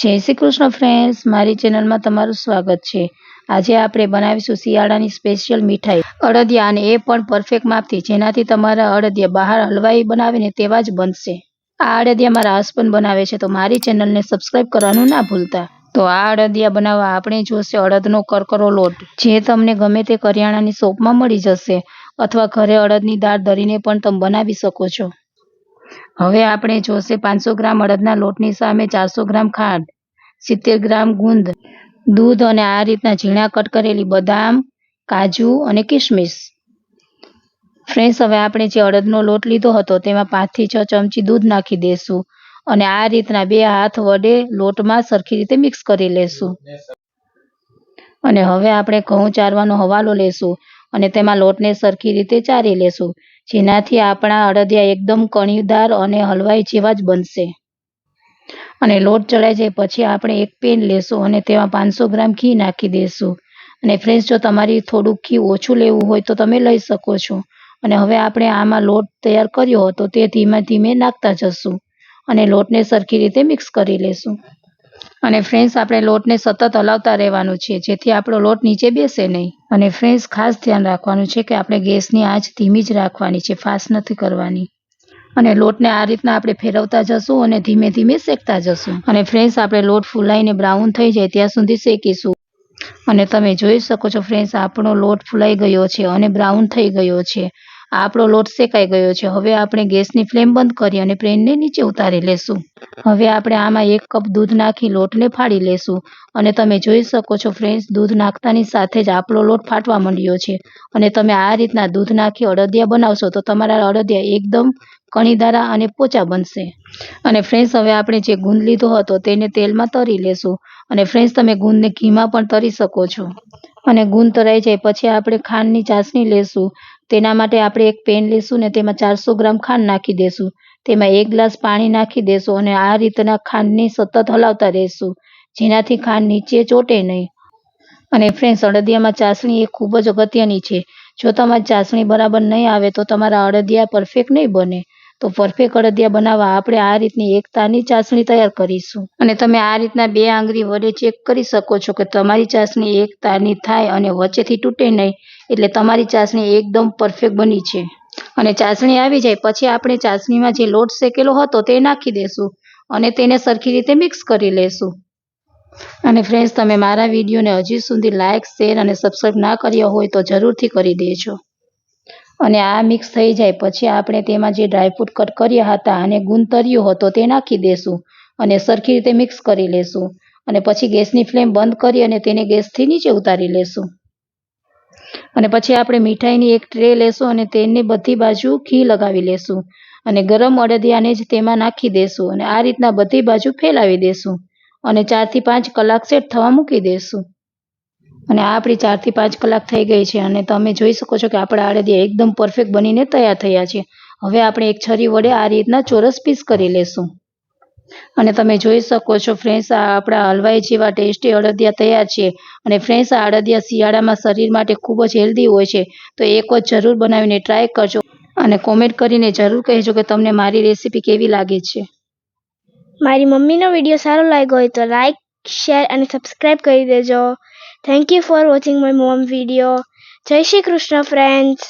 જય શ્રી કૃષ્ણ ફ્રેન્ડ્સ મારી ચેનલમાં તમારું સ્વાગત છે. આજે આપણે બનાવીશું શિયાળાની સ્પેશિયલ મીઠાઈ. અડદિયા અને એ પણ પરફેક્ટ માપથી, જેનાથી તમારા અડદિયા બહાર હલવાઈ બનાવીને તેવા જ બનશે. આ અડદિયા મારા હસબન્ડ બનાવે છે, તો મારી ચેનલને સબસ્ક્રાઈબ કરવાનું ના ભૂલતા. તો આ અડદિયા બનાવવા આપણે જોશે અડદનો કરકરો લોટ. જે તમને ગમે તે કરિયાણાની શોપમાં મળી જશે, અથવા ઘરે અડદની દાળ ધરીને પણ તમે બનાવી શકો છો. હવે આપણે જોશે પાંચસો ગ્રામ અડદના લોટની સામે ચારસો ગ્રામ ખાંડ, સિત્તેર ગ્રામ ગુંદ, દૂધ અને આ રીતના ઝીણા કટ કરેલી બદામ, કાજુ અને કિશમિશ ફ્રેન્ડ્સ, હવે આપણે જે અડદનો લોટ લીધો હતો તેમાં પાંચથી છ ચમચી દૂધ નાખી દેશું અને આ રીતના બે હાથ વડે લોટમાં સરખી રીતે મિક્સ કરી લેશું. અને હવે આપણે ઘઉં ચારવાનો હવાલો લેશું અને તેમાં લોટને સરખી રીતે ચારી લેશું. જેનાથી આપણા અડદિયા એકદમ કણીદાર અને હલવાઈ જેવા જ બનશે. અને લોટ ચડાઈ જાય પછી આપણે એક પેન લેશું અને તેમાં પાંચસો ગ્રામ ઘી નાખી દઈશું અને ફ્રેન્ડ્સ જો તમારી થોડુંક ઘી ઓછું લેવું હોય તો તમે લઈ શકો છો. અને હવે આપણે આમાં લોટ તૈયાર કર્યો હતો તે ધીમે ધીમે નાખતા જશું. અને લોટને સરખી રીતે મિક્સ કરી લેશું. અને ફ્રેન્ડ્સ આપણે લોટને સતત હલાવતા રહેવાનું છે. જેથી આપણો લોટ નીચે બેસે નહીં. અને ફ્રેન્ડ્સ ખાસ ધ્યાન રાખવાનું છે કે આપણે ગેસની આંચ ધીમી જ રાખવાની છે ફાસ્ટ નથી કરવાની. અને લોટને આ રીતના આપણે ફેરવતા જશું અને ધીમે ધીમે શેકતા જશું. અને ફ્રેન્ડ્સ આપણે લોટ ફૂલાઈને બ્રાઉન થઈ જાય ત્યાં સુધી શેકીશું. અને તમે જોઈ શકો છો ફ્રેન્ડ્સ આપણો લોટ ફૂલાઈ ગયો છે અને બ્રાઉન થઈ ગયો છે. આપણો લોટ શેકાઈ ગયો છે. હવે આપણે ગેસની ફ્લેમ બંધ કરી અને પેનને નીચે ઉતારી લેશું. હવે આપણે આમાં એક કપ દૂધ નાખી લોટને ફાડી લેશું. અને તમે જોઈ શકો છો ફ્રેન્ડ્સ, દૂધ નાખતાની સાથે જ આપણો લોટ ફાટવા માંડ્યો છે. અને તમે આ રીતના દૂધ નાખી અડદિયા બનાવશો તો તમારા અડદિયા એકદમ કણીદારા અને પોચા બનશે. અને ફ્રેન્ડ્સ, હવે આપણે જે ગુંદ લીધો હતો તેને તેલમાં તરી લેશું. અને ફ્રેન્ડ્સ, તમે ગુંદને ઘીમાં પણ તરી શકો છો. અને ગુંદ તરાઈ જાય પછી આપણે ખાંડની ચાસણી લેશું. તેના માટે આપણે એક પેન લેશું ને તેમાં ચારસો ગ્રામ ખાંડ નાખી દેશું. તેમાં એક ગ્લાસ પાણી નાખી દેશું અને આ રીતના ખાંડની સતત હલાવતા રહેશું. જેનાથી ખાંડ નીચે ચોટે નહીં. અને ફ્રેન્ડ્સ અડદિયામાં ચાસણી એ ખૂબ જ અગત્યની છે. જો તમારી ચાસણી બરાબર નહીં આવે તો તમારા અડદિયા પરફેક્ટ નહીં બને. તો પરફેક્ટ અડદિયા બનાવવા આપણે આ રીતની એક તારની ચાસણી તૈયાર કરીશું. અને તમે આ રીતના બે આંગળી વડે ચેક કરી શકો છો કે તમારી ચાસણી એક તારની થાય અને વચ્ચેથી તૂટે નહીં. એટલે તમારી ચાસણી એકદમ પરફેક્ટ બની છે. અને ચાસણી આવી જાય, પછી આપણે ચાસણીમાં જે લોટ શેકેલો હતો તે નાખી દેશું અને તેને સરખી રીતે મિક્સ કરી લેશું. અને ફ્રેન્ડ્સ તમે મારા વિડીયોને હજી સુધી લાઇક શેર અને સબસ્ક્રાઈબ ના કર્યા હોય તો જરૂરથી કરી દેજો. અને આ મિક્સ થઈ જાય, પછી આપણે તેમાં જે ડ્રાયફ્રૂટ કટ કર્યા હતા અને ગુંદ તર્યો હતો તે નાખી દેશું અને સરખી રીતે મિક્સ કરી લેશું. અને પછી ગેસની ફ્લેમ બંધ કરી અને તેને ગેસથી નીચે ઉતારી લેશું. અને પછી આપણે મીઠાઈની એક ટ્રે લેશું અને તેની બધી બાજુ ઘી લગાવી લેશું. અને ગરમ અડદિયાને જ તેમાં નાખી દેશું અને આ રીતના બધી બાજુ ફેલાવી દેશું. અને ચારથી પાંચ કલાક સેટ થવા મૂકી દેશું. અને આ આપણી ચારથી પાંચ કલાક થઈ ગઈ છે અને તમે જોઈ શકો છો કે આપણા અડદિયા એકદમ પરફેક્ટ બનીને તૈયાર થયા છે. હવે આપણે એક છરી વડે આ રીતના ચોરસ પીસ કરી લેશું. અને તમે જોઈ શકો છો ફ્રેન્ડ્સ, આ આપણા હલવાઈ જેવા ટેસ્ટી અડદિયા તૈયાર છે. અને ફ્રેન્ડ્સ, આ અડદિયા શિયાળામાં શરીર માટે ખૂબ જ હેલ્ધી હોય છે. તો એક વખત જરૂર બનાવીને ટ્રાય કરજો અને કોમેન્ટ કરીને જરૂર કહેજો કે તમને મારી રેસીપી કેવી લાગે છે. મારી મમ્મીનો વીડિયો સારો લાગ્યો હોય તો લાઈક, શેર અને સબસ્ક્રાઈબ કરી દેજો. Thank you for watching my mom video Jai Shri Krishna friends